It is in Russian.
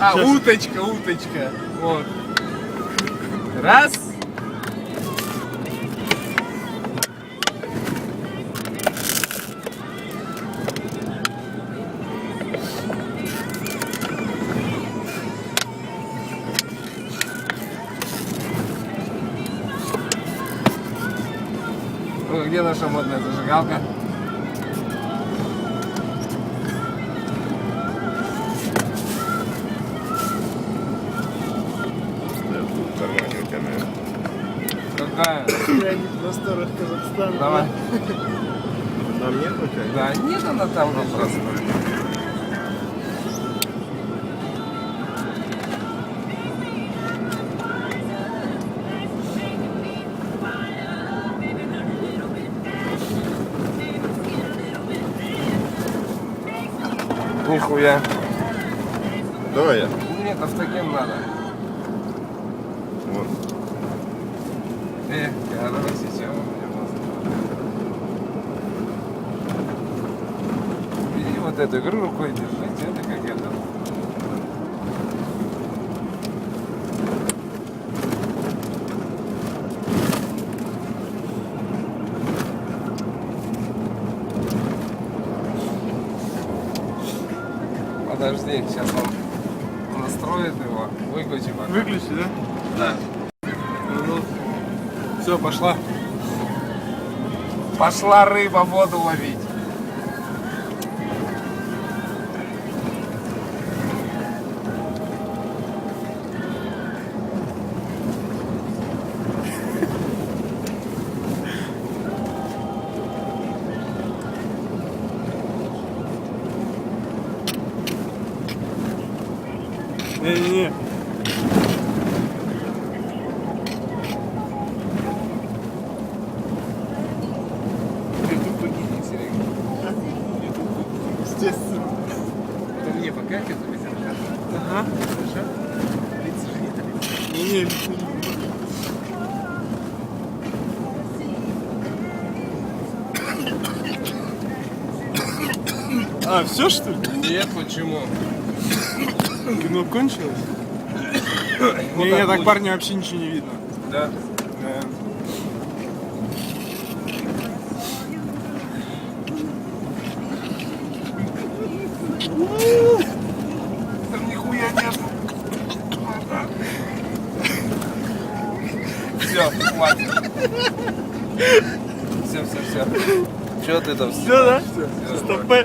А, уточка, уточка. Вот. Раз. Где наша модная зажигалка? Какая? Я не в просторах Казахстана. Давай. Нам нет пока? Да, нет, она там же просто. Нихуя. Давай я. Нет, автоген надо. Вот. Эх, короче, чего мне мозг. Бери вот эту игру рукой держите, это как это. Подожди, сейчас он настроит его, выключи пока. Выключи, да? Да. Ну, все, пошла. Пошла рыба воду ловить. Не-не-не. Естественно. Это мне пока это Ага. Хорошо? Не-не, не А, все что ли? Нет, почему? Кино кончилось? Ну, Не, так не, так парня вообще ничего не видно. Да. Там нихуя нет. Все, хватит. Все, все, все. Че ты там? Все, да? Всё, Стопэ.